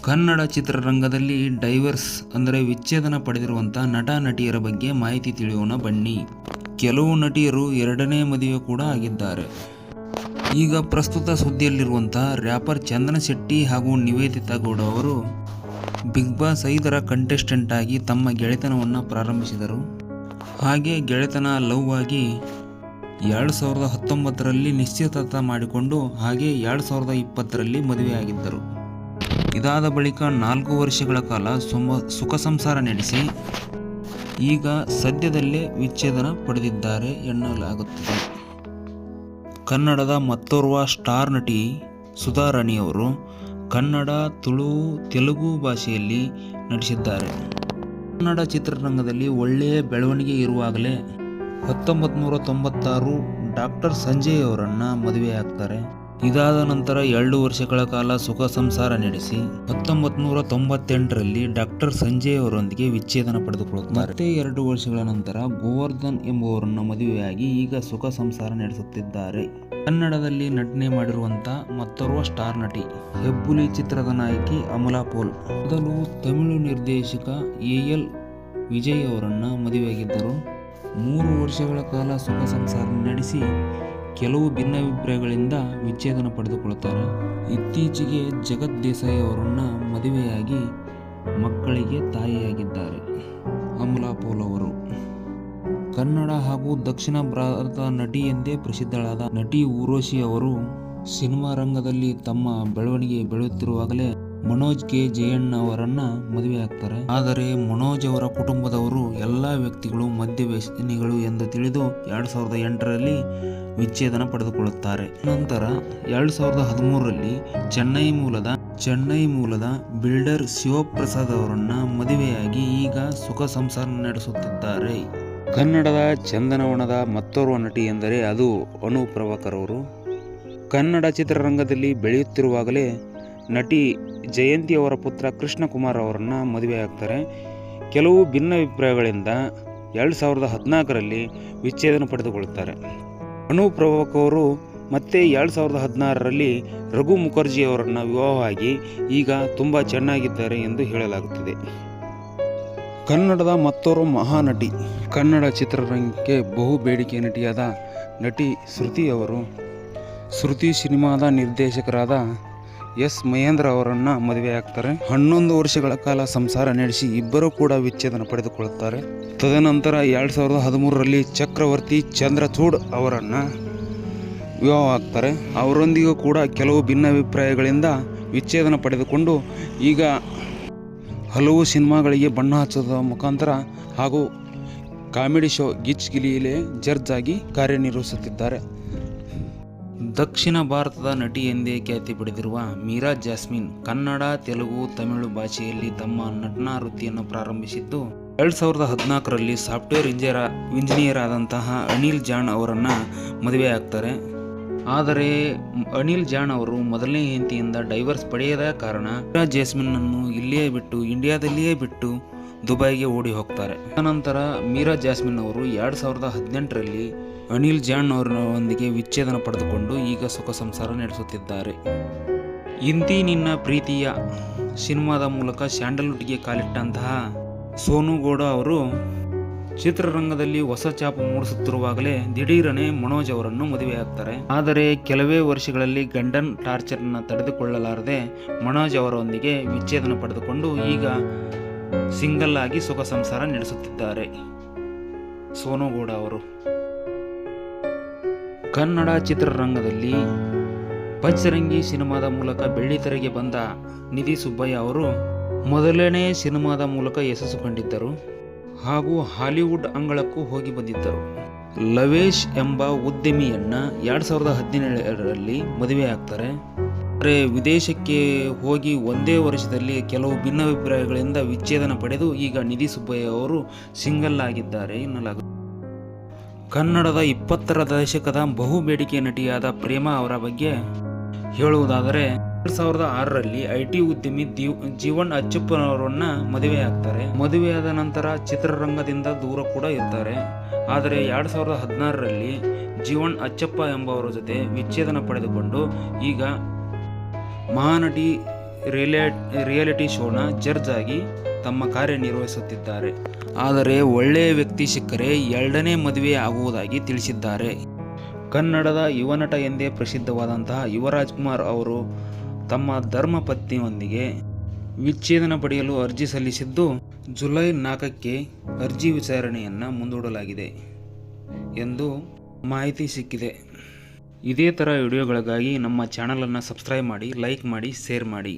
ಕನ್ನಡ ಚಿತ್ರರಂಗದಲ್ಲಿ ಡೈವರ್ಸ್ ಅಂದರೆ ವಿಚ್ಛೇದನ ಪಡೆದಿರುವಂಥ ನಟ ನಟಿಯರ ಬಗ್ಗೆ ಮಾಹಿತಿ ತಿಳಿಯೋಣ ಬನ್ನಿ. ಕೆಲವು ನಟಿಯರು ಎರಡನೇ ಮದುವೆ ಕೂಡ ಆಗಿದ್ದಾರೆ. ಈಗ ಪ್ರಸ್ತುತ ಸುದ್ದಿಯಲ್ಲಿರುವಂಥ ರ್ಯಾಪರ್ ಚಂದನ ಶೆಟ್ಟಿ ಹಾಗೂ ನಿವೇದಿತಾ ಗೌಡ ಅವರು ಬಿಗ್ ಬಾಸ್ ಐದರ ಕಂಟೆಸ್ಟೆಂಟ್ ಆಗಿ ತಮ್ಮ ಗೆಳೆತನವನ್ನು ಪ್ರಾರಂಭಿಸಿದರು. ಹಾಗೆ ಗೆಳೆತನ ಲವ್ ಆಗಿ ಎರಡು ಸಾವಿರದ ಹತ್ತೊಂಬತ್ತರಲ್ಲಿ ನಿಶ್ಚಿತಾರ್ಥ ಮಾಡಿಕೊಂಡು ಹಾಗೆ ಎರಡು ಸಾವಿರದ ಇಪ್ಪತ್ತರಲ್ಲಿ ಮದುವೆಯಾಗಿದ್ದರು. ಇದಾದ ಬಳಿಕ ನಾಲ್ಕು ವರ್ಷಗಳ ಕಾಲ ಸುಮ ಸುಖ ಸಂಸಾರ ನಡೆಸಿ ಈಗ ಸದ್ಯದಲ್ಲೇ ವಿಚ್ಛೇದನ ಪಡೆದಿದ್ದಾರೆ ಎನ್ನಲಾಗುತ್ತದೆ. ಕನ್ನಡದ ಮತ್ತೋರ್ವ ಸ್ಟಾರ್ ನಟಿ ಸುಧಾರಾಣಿಯವರು ಕನ್ನಡ, ತುಳು, ತೆಲುಗು ಭಾಷೆಯಲ್ಲಿ ನಟಿಸಿದ್ದಾರೆ. ಕನ್ನಡ ಚಿತ್ರರಂಗದಲ್ಲಿ ಒಳ್ಳೆಯ ಬೆಳವಣಿಗೆ ಇರುವಾಗಲೇ ಹತ್ತೊಂಬತ್ತು ನೂರ ತೊಂಬತ್ತಾರು ಡಾಕ್ಟರ್ ಸಂಜಯ್ ಅವರನ್ನು ಮದುವೆಯಾಗ್ತಾರೆ. ಇದಾದ ನಂತರ ಎರಡು ವರ್ಷಗಳ ಕಾಲ ಸುಖ ಸಂಸಾರ ನಡೆಸಿ ಹತ್ತೊಂಬತ್ ನೂರ ತೊಂಬತ್ತೆಂಟರಲ್ಲಿ ಡಾಕ್ಟರ್ ಸಂಜಯ್ ಅವರೊಂದಿಗೆ ವಿಚ್ಛೇದನ ಪಡೆದುಕೊಳ್ಳುತ್ತಾರೆ. ಮತ್ತೆ ಎರಡು ವರ್ಷಗಳ ನಂತರ ಗೋವರ್ಧನ್ ಎಂಬುವರನ್ನು ಮದುವೆಯಾಗಿ ಈಗ ಸುಖ ಸಂಸಾರ ನಡೆಸುತ್ತಿದ್ದಾರೆ. ಕನ್ನಡದಲ್ಲಿ ನಟನೆ ಮಾಡಿರುವಂಥ ಮತ್ತೊರ್ವ ಸ್ಟಾರ್ ನಟಿ ಹೆಬ್ಬುಲಿ ಚಿತ್ರದ ನಾಯಕಿ ಅಮಲಾ ಪೋಲ್. ಮೊದಲು ತಮಿಳು ನಿರ್ದೇಶಕ ಎ ಎಲ್ ವಿಜಯ್ ಅವರನ್ನು ಮದುವೆಯಾಗಿದ್ದರು. ಮೂರು ವರ್ಷಗಳ ಕಾಲ ಸುಖ ಸಂಸಾರ ನಡೆಸಿ ಕೆಲವು ಭಿನ್ನಾಭಿಪ್ರಾಯಗಳಿಂದ ವಿಚ್ಛೇದನ ಪಡೆದುಕೊಳ್ಳುತ್ತಾರೆ. ಇತ್ತೀಚೆಗೆ ಜಗತ್ ದೇಸಾಯಿ ಅವರನ್ನು ಮದುವೆಯಾಗಿ ಮಕ್ಕಳಿಗೆ ತಾಯಿಯಾಗಿದ್ದಾರೆ. ಅಮಲಾ ಪೋಲ್ ಅವರು. ಕನ್ನಡ ಹಾಗೂ ದಕ್ಷಿಣ ಭಾರತದ ನಟಿ ಎಂದೇ ಪ್ರಸಿದ್ಧಳಾದ ನಟಿ ಊರ್ವಶಿ ಅವರು ಸಿನಿಮಾ ರಂಗದಲ್ಲಿ ತಮ್ಮ ಬೆಳವಣಿಗೆ ಬೆಳೆಯುತ್ತಿರುವಾಗಲೇ ಮನೋಜ್ ಕೆ. ಜಯಣ್ಣ ಅವರನ್ನ ಮದುವೆ ಆಗ್ತಾರೆ. ಆದರೆ ಮನೋಜ್ ಅವರ ಕುಟುಂಬದವರು ಎಲ್ಲ ವ್ಯಕ್ತಿಗಳು ಮದ್ಯ ವ್ಯಸನಿಗಳು ಎಂದು ತಿಳಿದು ಎರಡ್ ಸಾವಿರದ ಎಂಟರಲ್ಲಿ ವಿಚ್ಛೇದನ ಪಡೆದುಕೊಳ್ಳುತ್ತಾರೆ. ನಂತರ ಎರಡ್ ಸಾವಿರದ ಹದಿಮೂರರಲ್ಲಿ ಚೆನ್ನೈ ಮೂಲದ ಚೆನ್ನೈ ಮೂಲದ ಬಿಲ್ಡರ್ ಶಿವಪ್ರಸಾದ್ ಅವರನ್ನ ಮದುವೆಯಾಗಿ ಈಗ ಸುಖ ಸಂಸಾರ ನಡೆಸುತ್ತಿದ್ದಾರೆ. ಕನ್ನಡದ ಚಂದನವನದ ಮತ್ತೋರ್ವ ನಟಿ ಎಂದರೆ ಅದು ಅನು ಪ್ರಭಾಕರ್ ಅವರು. ಕನ್ನಡ ಚಿತ್ರರಂಗದಲ್ಲಿ ಬೆಳೆಯುತ್ತಿರುವಾಗಲೇ ನಟಿ ಜಯಂತಿ ಅವರ ಪುತ್ರ ಕೃಷ್ಣಕುಮಾರ್ ಅವರನ್ನು ಮದುವೆಯಾಗ್ತಾರೆ ಕೆಲವು ಭಿನ್ನಾಭಿಪ್ರಾಯಗಳಿಂದ ಎರಡು ಸಾವಿರದ ಹದಿನಾಲ್ಕರಲ್ಲಿ ವಿಚ್ಛೇದನ ಪಡೆದುಕೊಳ್ಳುತ್ತಾರೆ. ಅನು ಪ್ರಭಾಕ್ ಅವರು ಮತ್ತೆ ಎರಡು ಸಾವಿರದ ಹದಿನಾರರಲ್ಲಿ ರಘು ಮುಖರ್ಜಿ ಅವರನ್ನು ವಿವಾಹವಾಗಿ ಈಗ ತುಂಬ ಚೆನ್ನಾಗಿದ್ದಾರೆ ಎಂದು ಹೇಳಲಾಗುತ್ತಿದೆ. ಕನ್ನಡದ ಮತ್ತೋರ್ವ ಮಹಾನಟಿ ಕನ್ನಡ ಚಿತ್ರರಂಗಕ್ಕೆ ಬಹು ಬೇಡಿಕೆ ನಟಿಯಾದ ನಟಿ ಶ್ರುತಿ ಅವರು, ಶ್ರುತಿ ಸಿನಿಮಾದ ನಿರ್ದೇಶಕರಾದ ಎಸ್ ಮಹೇಂದ್ರ ಅವರನ್ನು ಮದುವೆಯಾಗ್ತಾರೆ ಹನ್ನೊಂದು ವರ್ಷಗಳ ಕಾಲ ಸಂಸಾರ ನಡೆಸಿ ಇಬ್ಬರೂ ಕೂಡ ವಿಚ್ಛೇದನ ಪಡೆದುಕೊಳ್ಳುತ್ತಾರೆ. ತದನಂತರ ಎರಡು ಸಾವಿರದ ಹದಿಮೂರರಲ್ಲಿ ಚಕ್ರವರ್ತಿ ಚಂದ್ರಚೂಡ್ ಅವರನ್ನು ವಿವಾಹ ಆಗ್ತಾರೆ. ಅವರೊಂದಿಗೂ ಕೂಡ ಕೆಲವು ಭಿನ್ನಾಭಿಪ್ರಾಯಗಳಿಂದ ವಿಚ್ಛೇದನ ಪಡೆದುಕೊಂಡು ಈಗ ಹಲವು ಸಿನಿಮಾಗಳಿಗೆ ಬಣ್ಣ ಹಚ್ಚೋದ ಮುಖಾಂತರ ಹಾಗೂ ಕಾಮಿಡಿ ಶೋ ಗಿಚ್ ಗಿಲಿಯಲ್ಲೇ ಜಡ್ಜ್ ಆಗಿ ಕಾರ್ಯನಿರ್ವಹಿಸುತ್ತಿದ್ದಾರೆ. ದಕ್ಷಿಣ ಭಾರತದ ನಟಿ ಎಂದೇ ಖ್ಯಾತಿ ಪಡೆದಿರುವ ಮೀರಾ ಜಾಸ್ಮಿನ್ ಕನ್ನಡ, ತೆಲುಗು, ತಮಿಳು ಭಾಷೆಯಲ್ಲಿ ತಮ್ಮ ನಟನಾ ವೃತ್ತಿಯನ್ನು ಪ್ರಾರಂಭಿಸಿದ್ದು, ಎರಡು ಸಾವಿರದ ಹದಿನಾಲ್ಕರಲ್ಲಿ ಸಾಫ್ಟ್ವೇರ್ ಇಂಜಿನಿಯರ್ ಇಂಜಿನಿಯರ್ ಆದಂತಹ ಅನಿಲ್ ಜಾನ್ ಅವರನ್ನು ಮದುವೆ ಆಗ್ತಾರೆ. ಆದರೆ, ಅನಿಲ್ ಜಾನ್ ಅವರು ಮೊದಲನೇ ಹೆಂಡತಿಯಿಂದ ಡೈವರ್ಸ್ ಪಡೆಯದ ಕಾರಣ ಮೀರಾ ಜಾಸ್ಮಿನ್ ಅನ್ನು ಇಲ್ಲಿಯೇ ಬಿಟ್ಟು, ಇಂಡಿಯಾದಲ್ಲಿಯೇ ಬಿಟ್ಟು ದುಬೈಗೆ ಓಡಿ ಹೋಗ್ತಾರೆ. ಅನಂತರ ಮೀರಾ ಜಾಸ್ಮಿನ್ ಅವರು ಎರಡು ಸಾವಿರದ ಹದಿನೆಂಟರಲ್ಲಿ ಅನಿಲ್ ಜಾನ್ ಅವರೊಂದಿಗೆ ವಿಚ್ಛೇದನ ಪಡೆದುಕೊಂಡು ಈಗ ಸುಖ ಸಂಸಾರ ನಡೆಸುತ್ತಿದ್ದಾರೆ. ಇಂತಿ ನಿನ್ನ ಪ್ರೀತಿಯ ಸಿನಿಮಾದ ಮೂಲಕ ಸ್ಯಾಂಡಲ್ವುಡ್ಗೆ ಕಾಲಿಟ್ಟಂತಹ ಸೋನು ಗೌಡ ಅವರು ಚಿತ್ರರಂಗದಲ್ಲಿ ಹೊಸ ಚಾಪು ಮೂಡಿಸುತ್ತಿರುವಾಗಲೇ ದಿಢೀರನೆ ಮನೋಜ್ ಅವರನ್ನು ಮದುವೆಯಾಗ್ತಾರೆ. ಆದರೆ ಕೆಲವೇ ವರ್ಷಗಳಲ್ಲಿ ಗಂಡನ್ ಟಾರ್ಚರ್ನ ತಡೆದುಕೊಳ್ಳಲಾರದೆ ಮನೋಜ್ ಅವರೊಂದಿಗೆ ವಿಚ್ಛೇದನ ಪಡೆದುಕೊಂಡು ಈಗ ಸಿಂಗಲ್ ಆಗಿ ಸುಖ ಸಂಸಾರ ನಡೆಸುತ್ತಿದ್ದಾರೆ. ಸೋನುಗೌಡ ಅವರು. ಕನ್ನಡ ಚಿತ್ರರಂಗದಲ್ಲಿ ಪಂಚರಂಗಿ ಸಿನಿಮಾದ ಮೂಲಕ ಬೆಳ್ಳಿತೆರೆಗೆ ಬಂದ ನಿಧಿ ಸುಬ್ಬಯ್ಯ ಅವರು ಮೊದಲನೇ ಸಿನಿಮಾದ ಮೂಲಕ ಯಶಸ್ಸು ಕಂಡಿದ್ದರು ಹಾಗೂ ಹಾಲಿವುಡ್ ಅಂಗಳಕ್ಕೂ ಹೋಗಿ ಬಂದಿದ್ದರು. ಲವೇಶ್ ಎಂಬ ಉದ್ಯಮಿಯನ್ನ ಎರಡು ಸಾವಿರದ ಹದಿನೇಳರಲ್ಲಿ ಮದುವೆ ಆದರೆ ವಿದೇಶಕ್ಕೆ ಹೋಗಿ ಒಂದೇ ವರ್ಷದಲ್ಲಿ ಕೆಲವು ಭಿನ್ನಾಭಿಪ್ರಾಯಗಳಿಂದ ವಿಚ್ಛೇದನ ಪಡೆದು ಈಗ ನಿಧಿ ಸುಬ್ಬಯ್ಯ ಅವರು ಸಿಂಗಲ್ ಆಗಿದ್ದಾರೆ ಎನ್ನಲಾಗುತ್ತದೆ. ಕನ್ನಡದ ಇಪ್ಪತ್ತರ ದಶಕದ ಬಹು ಬೇಡಿಕೆ ನಟಿಯಾದ ಪ್ರೇಮ ಅವರ ಬಗ್ಗೆ ಹೇಳುವುದಾದರೆ, ಎರಡು ಸಾವಿರದ ಆರರಲ್ಲಿ ಐ ಟಿ ಉದ್ಯಮಿ ದೀವ್, ಜೀವನ್ ಅಚ್ಚಪ್ಪನವರನ್ನ ಮದುವೆಯಾಗ್ತಾರೆ ಮದುವೆಯಾದ ನಂತರ ಚಿತ್ರರಂಗದಿಂದ ದೂರ ಕೂಡ ಇರ್ತಾರೆ. ಆದರೆ ಎರಡು ಸಾವಿರದ ಹದಿನಾರರಲ್ಲಿ ಜೀವನ್ ಅಚ್ಚಪ್ಪ ಎಂಬವರ ಜೊತೆ ವಿಚ್ಛೇದನ ಪಡೆದುಕೊಂಡು ಈಗ ಮಹಾನಟಿ ರಿಯಾ ರಿಯಾಲಿಟಿ ಶೋನ ಜಡ್ಜ್ ಆಗಿ ತಮ್ಮ ಕಾರ್ಯನಿರ್ವಹಿಸುತ್ತಿದ್ದಾರೆ. ಆದರೆ ಒಳ್ಳೆಯ ವ್ಯಕ್ತಿ ಸಿಕ್ಕರೆ ಎರಡನೇ ಮದುವೆ ಆಗುವುದಾಗಿ ತಿಳಿಸಿದ್ದಾರೆ. ಕನ್ನಡದ ಯುವನಟ ಎಂದೇ ಪ್ರಸಿದ್ಧವಾದಂತಹ ಯುವರಾಜ್ ಕುಮಾರ್ ಅವರು ತಮ್ಮ ಧರ್ಮಪತ್ನಿಯೊಂದಿಗೆ ವಿಚ್ಛೇದನ ಪಡೆಯಲು ಅರ್ಜಿ ಸಲ್ಲಿಸಿದ್ದು, ಜುಲೈ ನಾಲ್ಕಕ್ಕೆ ಅರ್ಜಿ ವಿಚಾರಣೆಯನ್ನು ಮುಂದೂಡಲಾಗಿದೆ ಎಂದು ಮಾಹಿತಿ ಸಿಕ್ಕಿದೆ. ಇದೇ ಥರ ವಿಡಿಯೋಗಳಿಗಾಗಿ ನಮ್ಮ ಚಾನಲನ್ನು ಸಬ್ಸ್ಕ್ರೈಬ್ ಮಾಡಿ ಲೈಕ್ ಮಾಡಿ ಶೇರ್ ಮಾಡಿ.